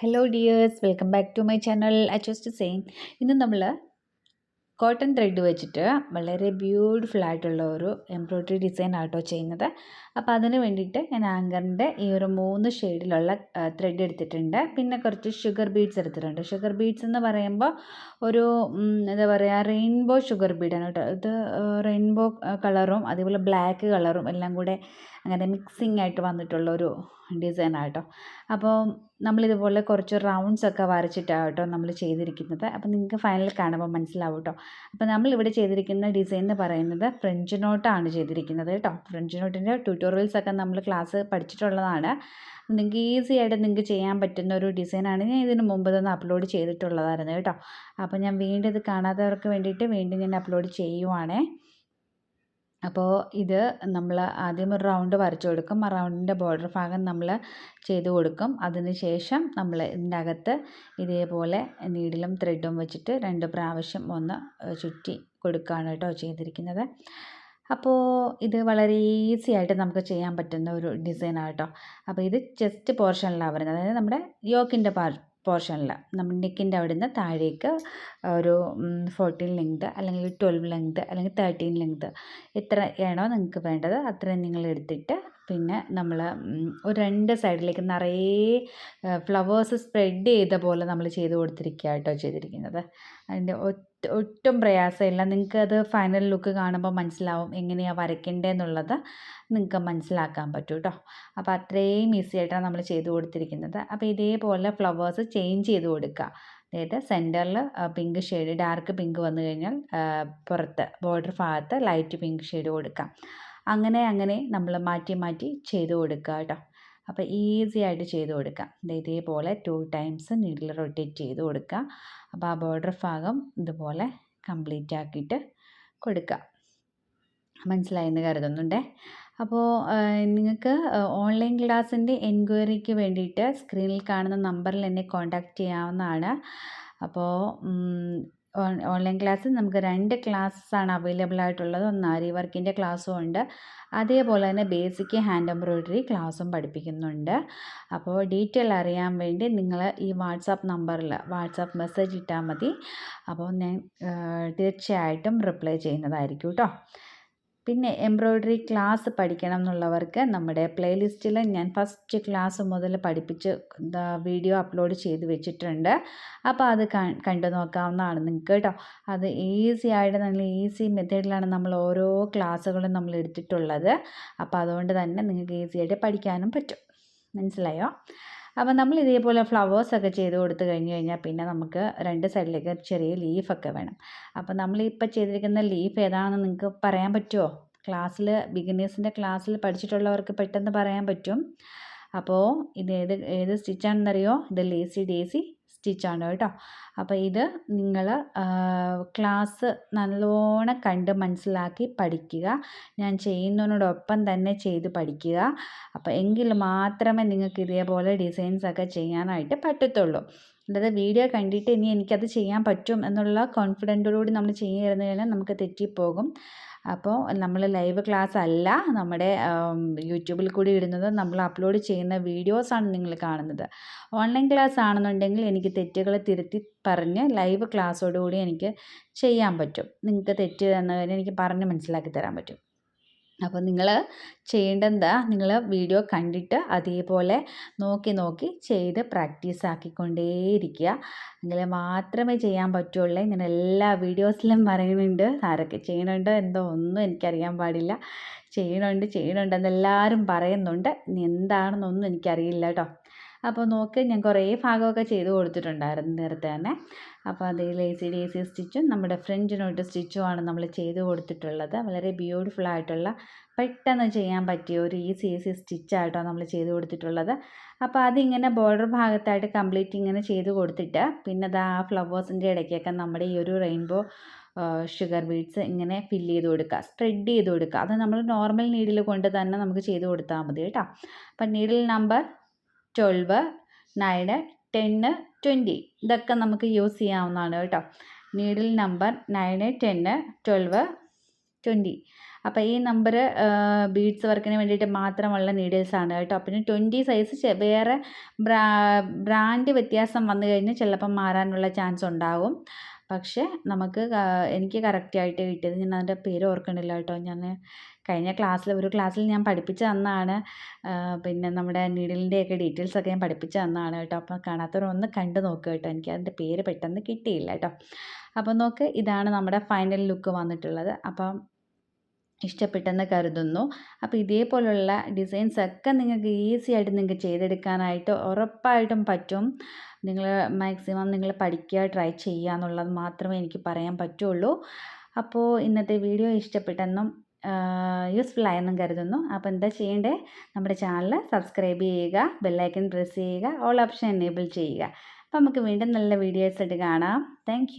Hello dears welcome back to my channel I just same ഇന്ന് നമ്മൾ cotton thread വെച്ചിട്ട് വളരെ ബ്യൂട്ടിഫുൾ ആയിട്ടുള്ള ഒരു എംബ്രോയ്ഡറി ഡിസൈൻ ആട്ടോ ചെയ്യുന്നത്. അപ്പോൾ അതിന് വേണ്ടിയിട്ട് ഞാൻ ആങ്കറിന്റെ ഈ ഒരു മൂന്ന് ഷെയ്ഡിലുള്ള ത്രെഡ് എടുത്തിട്ടുണ്ട്. പിന്നെ കുറച്ച് ഷുഗർ ബീഡ്സ് എടുത്തിട്ടുണ്ട്. ഷുഗർ ബീഡ്സ് എന്ന് പറയുമ്പോൾ ഒരു എന്താ പറയുക റെയിൻബോ ഷുഗർ ബീഡാണ് കേട്ടോ. ഇത് റെയിൻബോ കളറും അതേപോലെ ബ്ലാക്ക് കളറും എല്ലാം കൂടെ അങ്ങനെ മിക്സിംഗ് ആയിട്ട് വന്നിട്ടുള്ള ഒരു ഡിസൈനാണ് ആട്ടോ അപ്പോൾ നമ്മളിതുപോലെ കുറച്ച് റൗണ്ട്സ് ഒക്കെ വരച്ചിട്ടാണ് കേട്ടോ നമ്മൾ ചെയ്തിരിക്കുന്നത്. അപ്പോൾ നിങ്ങൾക്ക് ഫൈനൽ കാണുമ്പോൾ മനസ്സിലാവും കേട്ടോ അപ്പോൾ നമ്മളിവിടെ ചെയ്തിരിക്കുന്ന ഡിസൈൻ എന്ന് പറയുന്നത് ഫ്രഞ്ച് നോട്ടാണ് ചെയ്തിരിക്കുന്നത് കേട്ടോ. ഫ്രഞ്ച് നോട്ടിന്റെ ട്യൂട്ടോറിയൽസ് ഒക്കെ നമ്മൾ ക്ലാസ് പഠിച്ചിട്ടുള്ളതാണ്. നിങ്ങൾക്ക് ഈസി ആയിട്ട് നിങ്ങൾക്ക് ചെയ്യാൻ പറ്റുന്ന ഒരു ഡിസൈനാണ് ഞാൻ ഇതിന് മുമ്പ് തന്നെ അപ്ലോഡ് ചെയ്തിട്ടുള്ളതായിരുന്നു കേട്ടോ. അപ്പോൾ ഞാൻ വീണ്ടും ഇത് കാണാത്തവർക്ക് വേണ്ടിയിട്ട് വീണ്ടും ഞാൻ അപ്ലോഡ് ചെയ്യുവാണേ. അപ്പോൾ ഇത് നമ്മൾ ആദ്യം ഒരു റൗണ്ട് വരച്ചു കൊടുക്കും. ആ റൗണ്ടിന്റെ ബോർഡർ ഭാഗം നമ്മൾ ചെയ്ത് കൊടുക്കും. അതിന് ശേഷം നമ്മൾ ഇതിന്റെ അകത്ത് ഇതേപോലെ നീഡിലും ത്രെഡും വെച്ചിട്ട് രണ്ട് പ്രാവശ്യം ഒന്ന് ചുറ്റി കൊടുക്കുകയാണ് കേട്ടോ ചെയ്തിരിക്കുന്നത്. അപ്പോൾ ഇത് വളരെ ഈസി ആയിട്ട് നമുക്ക് ചെയ്യാൻ പറ്റുന്ന ഒരു ഡിസൈനാണ് കേട്ടോ. അപ്പോൾ ഇത് ചെസ്റ്റ് പോർഷനിലാണ് വരുന്നത്. അതായത് നമ്മുടെ യോക്കിന്റെ പാർ പോർഷനിൽ നമ്മൾ നെക്കിന്റെ അവിടെ നിന്ന് താഴേക്ക് ഒരു ഫോർട്ടീൻ ലെങ്ത് അല്ലെങ്കിൽ ട്വൽവ് ലെങ്ത് അല്ലെങ്കിൽ തേർട്ടീൻ ലെങ്ത് എത്രയാണോ നിങ്ങൾക്ക് വേണ്ടത് അത്രയും നിങ്ങൾ എടുത്തിട്ട് പിന്നെ നമ്മൾ ഒരു രണ്ട് സൈഡിലേക്ക് നിറയെ ഫ്ലവേഴ്സ് സ്പ്രെഡ് ചെയ്ത പോലെ നമ്മൾ ചെയ്ത് കൊടുത്തിരിക്കുക കേട്ടോ ചെയ്തിരിക്കുന്നത്. അതിന്റെ ഒട്ടും പ്രയാസമില്ല. നിങ്ങൾക്ക് അത് ഫൈനൽ ലുക്ക് കാണുമ്പോൾ മനസ്സിലാവും എങ്ങനെയാണ് വരയ്ക്കേണ്ടതെന്നുള്ളത് നിങ്ങൾക്ക് മനസ്സിലാക്കാൻ പറ്റും കേട്ടോ. അപ്പോൾ അത്രയും ഈസി ആയിട്ടാണ് നമ്മൾ ചെയ്ത് കൊടുത്തിരിക്കുന്നത്. അപ്പോൾ ഇതേപോലെ ഫ്ലവേഴ്സ് ചേഞ്ച് ചെയ്ത് കൊടുക്കുക. അതായത് സെന്ററിൽ പിങ്ക് ഷെയ്ഡ് ഡാർക്ക് പിങ്ക് വന്നു കഴിഞ്ഞാൽ പുറത്ത് ബോർഡർ ഭാഗത്ത് ലൈറ്റ് പിങ്ക് ഷെയ്ഡ് കൊടുക്കാം. അങ്ങനെ അങ്ങനെ നമ്മൾ മാറ്റി മാറ്റി ചെയ്ത് കൊടുക്കുക കേട്ടോ അപ്പോൾ ഈസി ആയിട്ട് ചെയ്ത് കൊടുക്കാം. ദേ ഇതേപോലെ ടു ടൈംസ് നീഡിൽ റൊട്ടേറ്റ് ചെയ്ത് കൊടുക്കുക അപ്പോൾ ആ ബോർഡർ ഭാഗം ഇതുപോലെ കംപ്ലീറ്റ് ആക്കിയിട്ട് കൊടുക്കുക മനസ്സിലായെന്ന് കരുതുന്നുണ്ടേ? അപ്പോൾ നിങ്ങൾക്ക് ഓൺലൈൻ ക്ലാസ്സിന്റെ എൻക്വയറിക്ക് വേണ്ടിയിട്ട് സ്ക്രീനിൽ കാണുന്ന നമ്പറിൽ എന്നെ കോൺടാക്റ്റ് ചെയ്യാവുന്നതാണ്. അപ്പോൾ ഓൺലൈൻ ക്ലാസ് നമുക്ക് രണ്ട് ക്ലാസ്സാണ് അവൈലബിൾ ആയിട്ടുള്ളത്. ഒന്ന് ആരി വർക്കിന്റെ ക്ലാസ്സും ഉണ്ട്. അതേപോലെ തന്നെ ബേസിക് ഹാൻഡ് എംബ്രോയ്ഡറി ക്ലാസ്സും പഠിപ്പിക്കുന്നുണ്ട്. അപ്പോൾ ഡീറ്റെയിൽ അറിയാൻ വേണ്ടി നിങ്ങൾ ഈ വാട്സാപ്പ് നമ്പറിൽ വാട്സാപ്പ് മെസ്സേജ് ഇട്ടാൽ മതി. അപ്പോൾ ഞാൻ തീർച്ചയായിട്ടും റിപ്ലൈ ചെയ്യുന്നതായിരിക്കും കേട്ടോ. പിന്നെ എംബ്രോയ്ഡറി ക്ലാസ് പഠിക്കണം എന്നുള്ളവർക്ക് നമ്മുടെ പ്ലേലിസ്റ്റിൽ ഞാൻ ഫസ്റ്റ് ക്ലാസ് മുതൽ പഠിപ്പിച്ച് വീഡിയോ അപ്ലോഡ് ചെയ്ത് വെച്ചിട്ടുണ്ട്. അപ്പോൾ അത് കണ്ടു നോക്കാവുന്നതാണ് നിങ്ങൾക്ക് കേട്ടോ. അത് ഈസി ആയിട്ട് നല്ല ഈസി മെത്തേഡിലാണ് നമ്മൾ ഓരോ ക്ലാസ്സുകളും നമ്മൾ എടുത്തിട്ടുള്ളത്. അപ്പോൾ അതുകൊണ്ട് തന്നെ നിങ്ങൾക്ക് ഈസി ആയിട്ട് പഠിക്കാനും പറ്റും. മനസ്സിലായോ? അപ്പോൾ നമ്മൾ ഇതേപോലെ ഫ്ലവേഴ്സ് ഒക്കെ ചെയ്ത് കൊടുത്തു കഴിഞ്ഞ് കഴിഞ്ഞാൽ പിന്നെ നമുക്ക് രണ്ട് സൈഡിലേക്ക് ചെറിയ ലീഫൊക്കെ വേണം. അപ്പോൾ നമ്മൾ ഇപ്പോൾ ചെയ്തിരിക്കുന്ന ലീഫ് ഏതാണെന്ന് നിങ്ങൾക്ക് പറയാൻ പറ്റുമോ ക്ലാസ്സിൽ ബിഗിനേഴ്സിന്റെ ക്ലാസ്സിൽ പഠിച്ചിട്ടുള്ളവർക്ക് പെട്ടെന്ന് പറയാൻ പറ്റും. അപ്പോൾ ഇത് ഏത് ഏത് സ്റ്റിച്ചാണെന്നറിയോ ഇത് ലേസി ഡേസി സ്റ്റിച്ചാണ് കേട്ടോ. അപ്പോൾ ഇത് നിങ്ങൾ ക്ലാസ് നല്ലോണം കണ്ട് മനസ്സിലാക്കി പഠിക്കുക. ഞാൻ ചെയ്യുന്നതിനോടൊപ്പം തന്നെ ചെയ്ത് പഠിക്കുക. അപ്പോൾ എങ്കിൽ മാത്രമേ നിങ്ങൾക്ക് ഇതേപോലെ ഡിസൈൻസ് ഒക്കെ ചെയ്യാനായിട്ട് പറ്റത്തുള്ളൂ. അതായത് വീഡിയോ കണ്ടിട്ട് ഇനി എനിക്കത് ചെയ്യാൻ പറ്റും എന്നുള്ള കോൺഫിഡന്റോടുകൂടി നമ്മൾ കഴിഞ്ഞാൽ നമുക്ക് തെറ്റിപ്പോകും. അപ്പോൾ നമ്മൾ ലൈവ് ക്ലാസ് അല്ല നമ്മുടെ യൂട്യൂബിൽ കൂടി ഇടുന്നത് നമ്മൾ അപ്ലോഡ് ചെയ്യുന്ന വീഡിയോസാണ് നിങ്ങൾ കാണുന്നത്. ഓൺലൈൻ ക്ലാസ് ആണെന്നുണ്ടെങ്കിൽ എനിക്ക് തെറ്റുകൾ തിരുത്തി പറഞ്ഞ് ലൈവ് ക്ലാസ്സോടുകൂടി എനിക്ക് ചെയ്യാൻ പറ്റും. നിങ്ങൾക്ക് തെറ്റ് എന്ന് എനിക്ക് പറഞ്ഞ് മനസ്സിലാക്കി തരാൻ പറ്റും. അപ്പോൾ നിങ്ങൾ ചെയ്യേണ്ടത് നിങ്ങൾ വീഡിയോ കണ്ടിട്ട് അതേപോലെ നോക്കി നോക്കി ചെയ്ത് പ്രാക്ടീസ് ആക്കിക്കൊണ്ടേയിരിക്കുക. നിങ്ങൾ മാത്രമേ ചെയ്യാൻ പറ്റുള്ളൂ. ഇങ്ങനെ എല്ലാ വീഡിയോസിലും പറയുന്നുണ്ട്. ആരൊക്കെ ചെയ്യണുണ്ട് എന്തോ ഒന്നും എനിക്കറിയാൻ പാടില്ല. ചെയ്യണുണ്ട് ചെയ്യണുണ്ട് എന്നെല്ലാവരും പറയുന്നുണ്ട്. ഇനി എന്താണെന്നൊന്നും എനിക്കറിയില്ല കേട്ടോ. അപ്പോൾ നോക്ക് ഞാൻ കുറേ ഭാഗമൊക്കെ ചെയ്ത് കൊടുത്തിട്ടുണ്ടായിരുന്നു നേരത്തെ തന്നെ. അപ്പോൾ അത് ലേസി ലേസി സ്റ്റിച്ചും നമ്മുടെ ഫ്രഞ്ച് നോട്ട് സ്റ്റിച്ചുമാണ് നമ്മൾ ചെയ്ത് കൊടുത്തിട്ടുള്ളത്. വളരെ ബ്യൂട്ടിഫുൾ ആയിട്ടുള്ള പെട്ടെന്ന് ചെയ്യാൻ പറ്റിയ ഒരു ഈസി ഈസി സ്റ്റിച്ചായിട്ടോ നമ്മൾ ചെയ്ത് കൊടുത്തിട്ടുള്ളത്. അപ്പോൾ അതിങ്ങനെ ബോർഡർ ഭാഗത്തായിട്ട് കംപ്ലീറ്റ് ഇങ്ങനെ ചെയ്ത് കൊടുത്തിട്ട് പിന്നെ അത് ആ ഫ്ലവേഴ്സിന്റെ ഇടയ്ക്കൊക്കെ നമ്മുടെ ഈ ഒരു റെയിൻബോ ഷുഗർ ബീഡ്സ് ഇങ്ങനെ ഫില്ല് ചെയ്ത് കൊടുക്കുക സ്പ്രെഡ് ചെയ്ത് കൊടുക്കുക. അത് നമ്മൾ നോർമൽ നീഡിൽ കൊണ്ട് തന്നെ നമുക്ക് ചെയ്ത് കൊടുത്താൽ മതി കേട്ടോ. അപ്പം needle number twelve nine ten twenty ഇതൊക്കെ നമുക്ക് യൂസ് ചെയ്യാവുന്നതാണ് കേട്ടോ. Needle number nine ten twelve twenty അപ്പോൾ ഈ നമ്പർ ബീഡ്സ് വർക്കിന് വേണ്ടിയിട്ട് മാത്രമുള്ള നീഡിൽസാണ് കേട്ടോ. പിന്നെ ട്വന്റി സൈസ് വേറെ ബ്രാ ബ്രാൻഡ് വ്യത്യാസം വന്നു കഴിഞ്ഞാൽ ചിലപ്പം മാറാനുള്ള ചാൻസ് ഉണ്ടാകും പക്ഷേ നമുക്ക് എനിക്ക് കറക്റ്റായിട്ട് കിട്ടിയത് ഞാൻ അതിന്റെ പേര് ഓർക്കണില്ല കേട്ടോ. ഞാൻ കഴിഞ്ഞ ക്ലാസ്സിൽ ഒരു ക്ലാസ്സിൽ ഞാൻ പഠിപ്പിച്ചു തന്നാണ് പിന്നെ നമ്മുടെ നീഡിലിന്റെയൊക്കെ ഡീറ്റെയിൽസൊക്കെ ഞാൻ പഠിപ്പിച്ചു തന്നാണ് കേട്ടോ. അപ്പോൾ കാണാത്തവരൊന്ന് കണ്ടു നോക്കുക കേട്ടോ. എനിക്ക് അതിന്റെ പേര് പെട്ടെന്ന് കിട്ടിയില്ല കേട്ടോ. അപ്പോൾ നോക്ക് ഇതാണ് നമ്മുടെ ഫൈനൽ ലുക്ക് വന്നിട്ടുള്ളത്. അപ്പം ഇഷ്ടപ്പെട്ടെന്ന് കരുതുന്നു. അപ്പോൾ ഇതേപോലുള്ള ഡിസൈൻസ് ഒക്കെ നിങ്ങൾക്ക് ഈസി ആയിട്ട് നിങ്ങൾക്ക് ചെയ്തെടുക്കാനായിട്ട് ഉറപ്പായിട്ടും പറ്റും. നിങ്ങൾ മാക്സിമം നിങ്ങൾ പഠിക്കുക ട്രൈ ചെയ്യുക എന്നുള്ളത് മാത്രമേ എനിക്ക് പറയാൻ പറ്റുള്ളൂ. അപ്പോൾ ഇന്നത്തെ വീഡിയോ ഇഷ്ടപ്പെട്ടെന്നും യൂസ്ഫുൾ ആയെന്നും കരുതുന്നു. അപ്പോൾ എന്താ ചെയ്യേണ്ടേ? നമ്മുടെ ചാനൽ സബ്സ്ക്രൈബ് ചെയ്യുക ബെല്ലൈക്കൺ പ്രസ് ചെയ്യുക ഓൾ ഓപ്ഷൻ എനേബിൾ ചെയ്യുക. അപ്പോൾ നമുക്ക് വീണ്ടും നല്ല വീഡിയോസ് ആയിട്ട് കാണാം. താങ്ക്